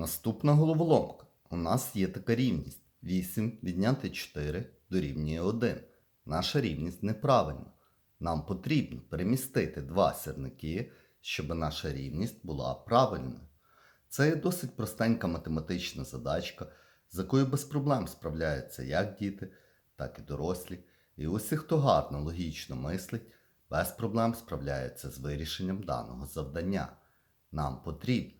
Наступна головоломка. У нас є така рівність. 8 відняти 4 дорівнює 1. Наша рівність неправильна. Нам потрібно перемістити два сірники, щоб наша рівність була правильною. Це є досить простенька математична задачка, з якою без проблем справляються як діти, так і дорослі. І усі, хто гарно логічно мислить, без проблем справляються з вирішенням даного завдання. Нам потрібно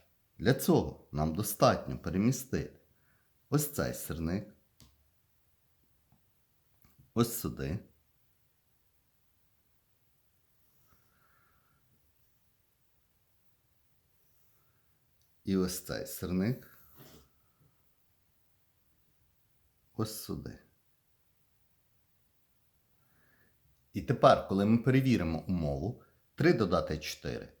Для цього нам достатньо перемістити ось цей сирник, ось сюди. І ось цей сирник. Ось сюди. І тепер, коли ми перевіримо умову, 3 додати 4